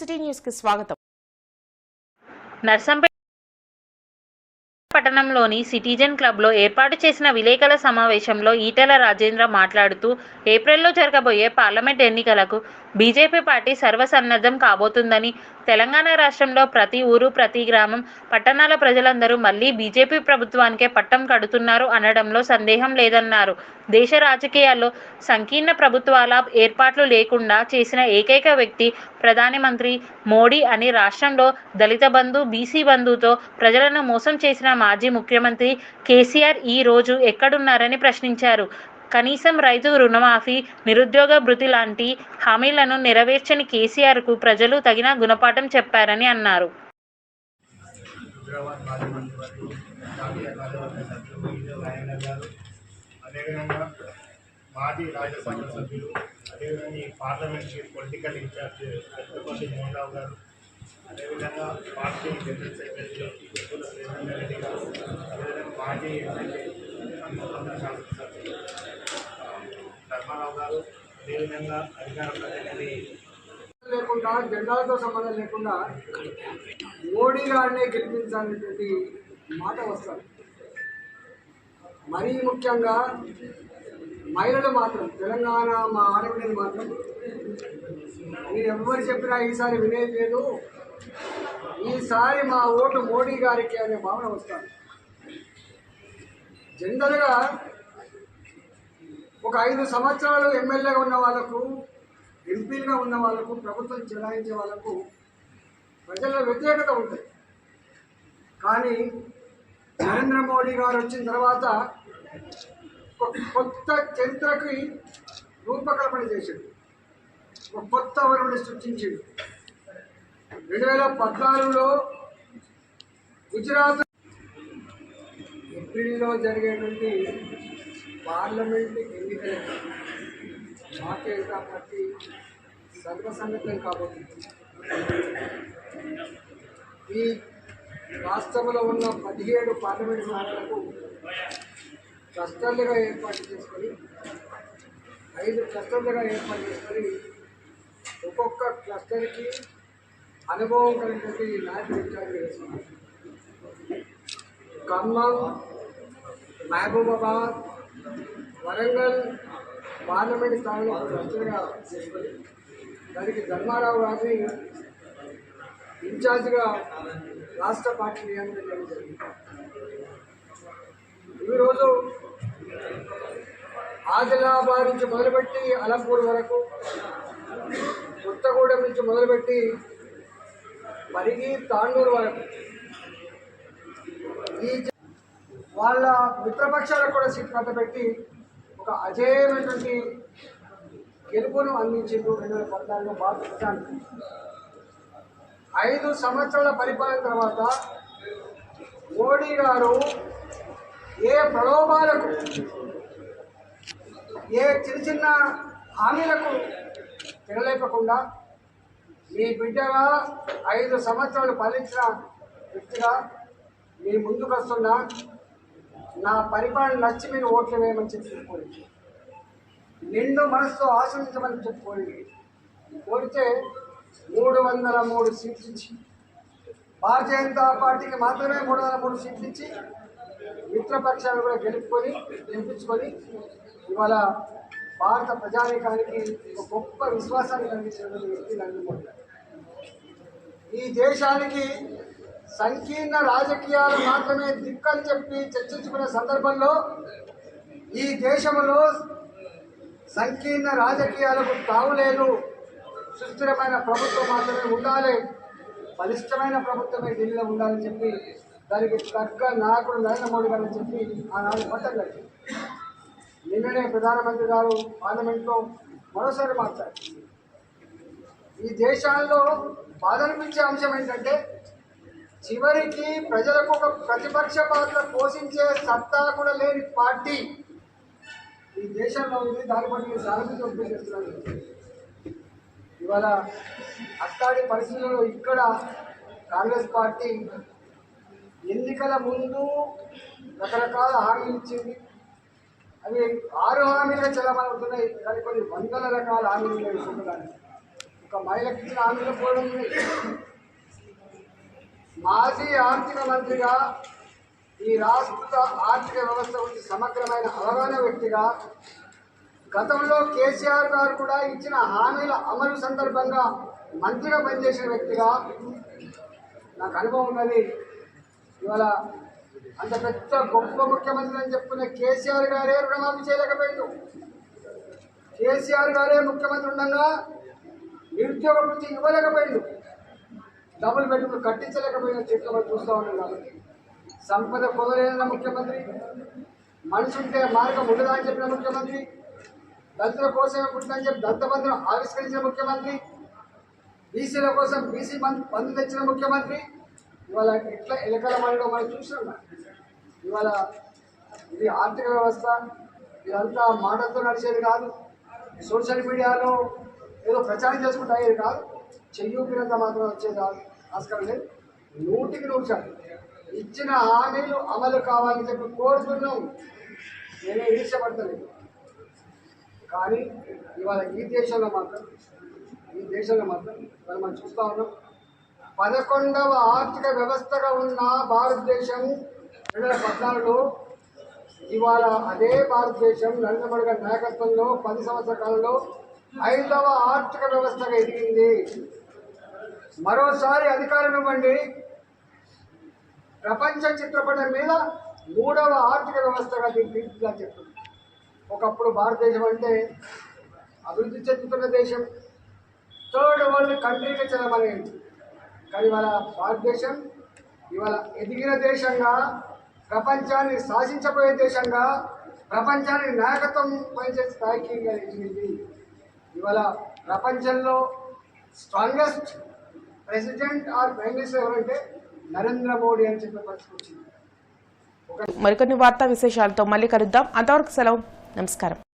City న్యూస్కి స్వాగతం. నర్సంపేట పట్టణంలోని సిటిజన్ క్లబ్లో ఏర్పాటు చేసిన విలేకరుల సమావేశంలో ఈటెల రాజేంద్ర మాట్లాడుతూ ఏప్రిల్లో జరగబోయే పార్లమెంట్ ఎన్నికలకు బీజేపీ పార్టీ సర్వసన్నద్ధం కాబోతుందని తెలంగాణ రాష్ట్రంలో ప్రతి ఊరు ప్రతి గ్రామం పట్టణాల ప్రజలందరూ మళ్ళీ బీజేపీ ప్రభుత్వానికే పట్టం కడుతున్నారు అనడంలో సందేహం లేదన్నారు. దేశ రాజకీయాల్లో సంకీర్ణ ప్రభుత్వాల ఏర్పాట్లు లేకుండా చేసిన ఏకైక వ్యక్తి ప్రధాని మంత్రి మోడీ అని రాష్ట్రంలో దళిత బంధు బీసీ బంధుతో ప్రజలను మోసం చేసిన మాజీ మాజీ ముఖ్యమంత్రి కేసీఆర్ ఈ రోజు ఎక్కడున్నారని ప్రశ్నించారు. కనీసం రైతు రుణమాఫీ నిరుద్యోగ భృతి లాంటి హామీలను నెరవేర్చని కేసీఆర్కు ప్రజలు తగిన గుణపాఠం చెప్పారని అన్నారు. మాజీ రాజ్యసభ సభ్యులు అదేవిధంగా ఈ parliament political incharge Peddapalli Mohan Rao garu అదేవిధంగా party general secretary Guttula Reddy garu అదేవిధంగా మాజీ ఎమ్మెల్యే ధర్మారావు గారు అదేవిధంగా అధికార ప్రతినిధి లేకుండా జెండాలతో సంబంధం లేకుండా మోడీ గారిని గెలిపించాలనేటువంటి మాట వస్తారు మరీ ముఖ్యంగా మహిళలు మాత్రం తెలంగాణ మా ఆడపిల్లలు మాత్రం మీరు ఎవరు చెప్పినా ఈసారి వినేది లేదు. ఈసారి మా ఓటు మోడీ గారికి అనే భావన వస్తారు జనరల్గా ఒక ఐదు సంవత్సరాలు ఎమ్మెల్యేగా ఉన్న వాళ్ళకు ఎంపీలుగా ఉన్న వాళ్ళకు ప్రభుత్వం చెలాయించే వాళ్ళకు ప్రజల వ్యతిరేకత ఉంటుంది. కానీ నరేంద్ర మోడీ గారు వచ్చిన తర్వాత కొత్త చరిత్రకి రూపకల్పన చేశాడు ఒక కొత్త వరుణుని సృష్టించాడు. రెండు వేల పద్నాలుగులో గుజరాత్ ఏప్రిల్లో జరిగేటువంటి పార్లమెంట్ ఎన్నికలకు భారతీయ జనతా పార్టీ సర్వసన్నద్ధం కాబోతుంది. ఈ రాష్ట్రంలో ఉన్న పదిహేడు పార్లమెంట్ స్థానాలకు క్లస్టర్లుగా ఏర్పాటు చేసుకొని ఐదు క్లస్టర్లుగా ఏర్పాటు చేసుకొని ఒక్కొక్క క్లస్టర్కి అనుభవం కలిగినటువంటి నాయకులు ఇన్ఛార్జ్ చేస్తున్నారు ఖమ్మం మహబూబాబాద్ వరంగల్ పార్లమెంట్ స్థాయిలో క్లస్టర్గా చేసుకొని దానికి ధర్మారావు గారిని ఇన్ఛార్జ్గా రాష్ట్ర పార్టీ నియామకం జరిగింది. ఈరోజు ఆదిలాబాద్ నుంచి మొదలుపెట్టి అలంపూర్ వరకు కొత్తగూడెం నుంచి మొదలుపెట్టి పరిగి తాండూరు వరకు ఈ వాళ్ళ మిత్రపక్షాలకు కూడా సీట్ కట్టబెట్టి ఒక అజేయమైనటువంటి గెలుపును అందించిండు రెండు వేల పద్నాలుగులో భారత ప్రజానికి. ఐదు సంవత్సరాల పరిపాలన తర్వాత మోడీ గారు ఏ ప్రలోభాలకు ఏ చిన్న చిన్న హామీలకు తిరలేపకుండా మీ బిడ్డగా ఐదు సంవత్సరాలు పాలించిన వ్యక్తిగా మీ ముందుకు వస్తున్నా నా పరిపాలన నచ్చి మీరు ఓట్లు వేయమని చెప్పి చెప్పుకోండి. నిండు మనసుతో ఆశ్రయించమని చెప్పుకోండి. కోరితే మూడు వందల మూడు సీట్లు ఇచ్చి భారతీయ జనతా పార్టీకి మాత్రమే మూడు వందల మూడు సీట్లు ఇచ్చి మిత్రపక్షాలు కూడా గెలుపుకొని గెలిపించుకొని ఇవాళ భారత ప్రజానీకానికి ఒక గొప్ప విశ్వాసాన్ని కలిగించినటువంటి వ్యక్తి నరేంద్ర మోడీ ఈ దేశానికి సంకీర్ణ రాజకీయాలు మాత్రమే దిక్కని చెప్పి చర్చించుకునే సందర్భంలో ఈ దేశంలో సంకీర్ణ రాజకీయాలకు తావులేదు సుస్థిరమైన ప్రభుత్వం మాత్రమే ఉండాలి. బలిష్టమైన ప్రభుత్వమే ఢిల్లీలో ఉండాలని చెప్పి దానికి తగ్గ నాయకుడు నరేంద్ర మోడీ గారు అని చెప్పి ఆనాడు పట్టం కట్టింది నిన్ననే ప్రధానమంత్రి గారు పార్లమెంట్లో మరోసారి మాట్లాడారు. ఈ దేశాల్లో బాధ అనిపించే అంశం ఏంటంటే చివరికి ప్రజలకు ఒక ప్రతిపక్ష పాత్ర పోషించే సత్తా కూడా లేని పార్టీ ఈ దేశంలో ఉంది దాని బట్టి మీరు సారథి ఉపయోగిస్తున్నారు ఇవాళ అట్లాంటి పరిస్థితుల్లో ఇక్కడ కాంగ్రెస్ పార్టీ ఎన్నికల ముందు రకరకాల హామీలు ఇచ్చింది. అవి ఆరు హామీలుగా చలమవుతున్నాయి కానీ కొన్ని వందల రకాల హామీలు ఉన్నాయి ఒక మహిళకి ఇచ్చిన హామీలు కూడా ఉన్నాయి. మాజీ ఆర్థిక మంత్రిగా ఈ రాష్ట్ర ఆర్థిక వ్యవస్థ గురించి సమగ్రమైన అవగాహన వ్యక్తిగా గతంలో కేసీఆర్ గారు కూడా ఇచ్చిన హామీల అమలు సందర్భంగా మంత్రిగా పనిచేసిన వ్యక్తిగా నాకు అనుభవం ఉన్నది. ఇవాళ అంత పెద్ద గొప్ప ముఖ్యమంత్రి అని చెప్పుకునే కేసీఆర్ గారే రుణమాఫీ చేయలేకపోయాడు. కేసీఆర్ గారే ముఖ్యమంత్రి ఉండగా నిరుద్యోగ వృత్తి ఇవ్వలేకపోయాడు. డబుల్ బెడ్రూమ్లు కట్టించలేకపోయిన చెట్లు మనం చూస్తూ ఉన్నాం కాబట్టి. సంపద పొదలేన ముఖ్యమంత్రి. మనిషి ఉంటే మార్గం ఉండదా అని చెప్పిన ముఖ్యమంత్రి. దళితుల కోసమే పుట్టిందని చెప్పి దళిత బంధును ఆవిష్కరించిన ముఖ్యమంత్రి. బీసీల కోసం బీసీ బంధు తెచ్చిన ముఖ్యమంత్రి. ఇవాళ ఎట్లా ఎలకల మనలో మనం చూస్తున్నాం ఇవాళ ఇది ఆర్థిక వ్యవస్థ ఇదంతా మాటలతో నడిచేది కాదు. సోషల్ మీడియాలో ఏదో ప్రచారం చేసుకుంటే అయ్యేది కాదు. చెయ్యూపినంత మాత్రం వచ్చేది కాదు. ఆస్కారం లేదు. నూటికి నూరు శాతం. ఇచ్చిన హామీలు అమలు కావాలని చెప్పి కోరుతున్నాం. నేనే ఈర్షపడతలేదు కానీ ఇవాళ ఈ దేశంలో మాత్రం ఈ దేశంలో మాత్రం మనం చూస్తూ ఉన్నాం. పదకొండవ ఆర్థిక వ్యవస్థగా ఉన్న భారతదేశం రెండు వేల పద్నాలుగులో ఇవాళ అదే భారతదేశం నరేంద్ర మోడీ గారి నాయకత్వంలో పది సంవత్సరాల కాలంలో ఐదవ ఆర్థిక వ్యవస్థగా ఎదిగింది. మరోసారి అధికారం ఇవ్వండి. ప్రపంచ చిత్రపటం మీద మూడవ ఆర్థిక వ్యవస్థగా దీన్ని చెప్తుంది. ఒకప్పుడు భారతదేశం అంటే అభివృద్ధి చెందుతున్న దేశం. థర్డ్ వరల్డ్ కంట్రీగా చెల్లమనేది కానీ ఇవాళ భారతదేశం ఇవాళ ఎదిగిన దేశంగా ప్రపంచాన్ని శాసించబోయే దేశంగా ప్రపంచాన్ని నాయకత్వం వహించే స్థాయికి ఇవాళ ఎదిగింది ఇవాళ ప్రపంచంలో strongest president or prime minister ఎవరంటే నరేంద్ర మోడీ అని చెప్పే పరిస్థితి వచ్చింది. మరికొన్ని వార్తా విశేషాలతో మళ్ళీ కలుద్దాం. అంతవరకు సెలవు. నమస్కారం.